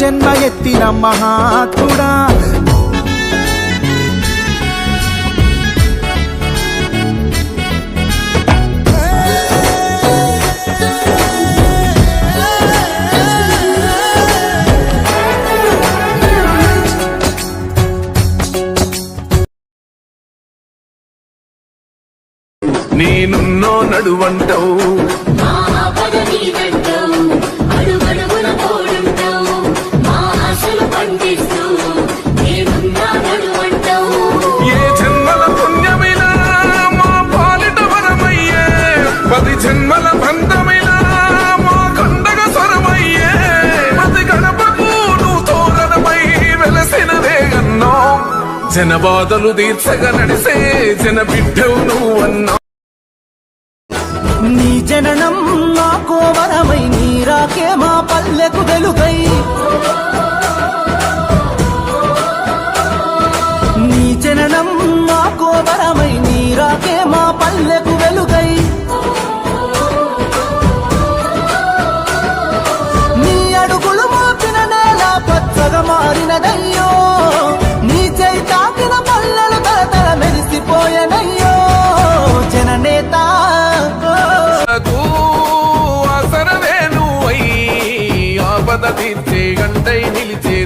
జన్మ ఎత్తిన మహాత్ముడా. నేనున్నో నడువంటావు. జన్మల బంధమైన మా కొండగ స్వరమయ్యే ప్రతి గణపకు నువ్వు తోరణమై వెలసినదే అన్నో. జన బాధలు తీర్చగా నడిసే జన బిడ్డవు నువ్వన్నా. నీ జననం నాకో వరమై సంపద తీర్చే గంటై నిలిచే